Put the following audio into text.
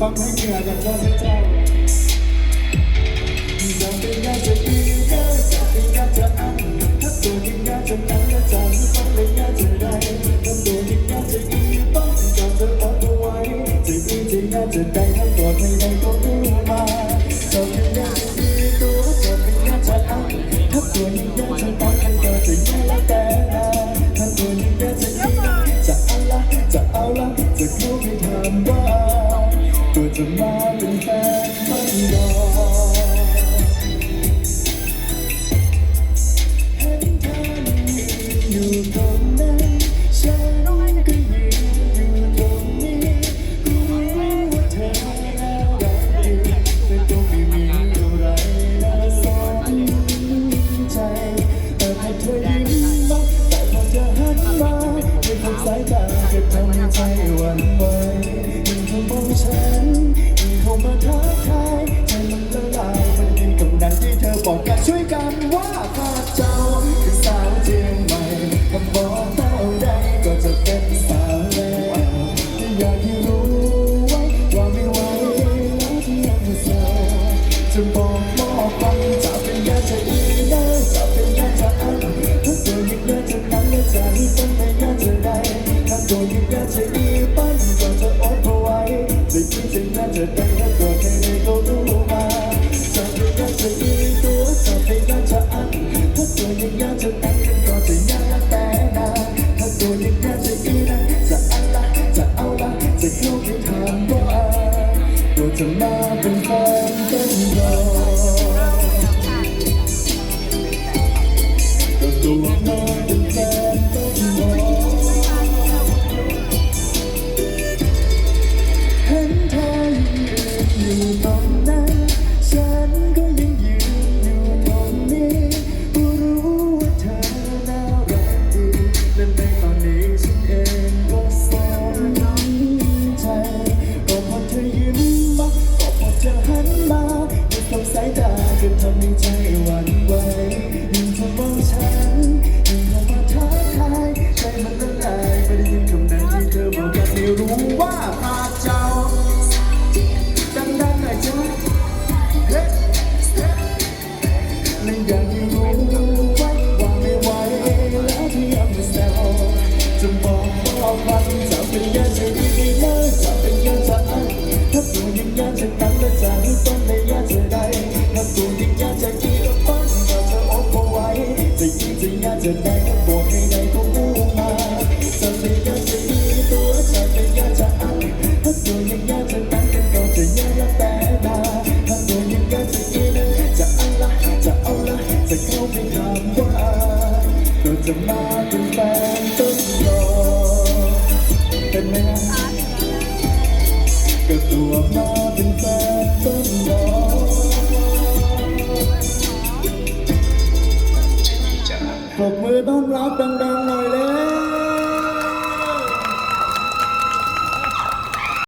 ทำให้เหงื่อจากพ่อเจ้าจะเป็นงานจะดีก็จะเป็นงานจะอันถ้าตัวยิ่งงานจะนั้นและจะไม่ต้องเป็นงานจะได้ถ้าตัวยิ่งงานจะดีต้องจอดจะบอเอาไว้จะดีจะงานจะได้ ตั ถึงยาจะได้ถ้าตัวเธอได้ก็รู้มาจะเป็นยาจะดีตัวจะเป็นยาจะอันถ้าตัวยิ่งยาจะนั้นกันก็จะยากแต่นาถ้าตัวยิ่งยาจะอีนจะอันละจะเอาละจะเข้าไปถามว่าตัวจะมา อยู่ตรงนั้น ฉันก็ยังยืนอยู่ตรงนี้ก็รู้ว่าเธอน่ารักดีและในตอนนี้ฉันเองก็สอนน้ำใจ ก็พอเธอยิ้มมาก็พอเธอหันมาด้วยสงสายตาจะทำให้ใจหวั่นไหวยิ่งเธอมองฉันยิ่งเข้ามาท้าทายใจมันละลายไม่ได้ยินคำนั้นที่เธอบอกอยากให้รู้ว่า และอยากให้รู้ว่าวางไม่ไหวแล้วที่ยังไม่แซวจะบอกว่ามันจะเป็นยาจะดีนะจะเป็นยังไง ก็จะมาเป็นแฟนต้องรอเป็นไหมฮะ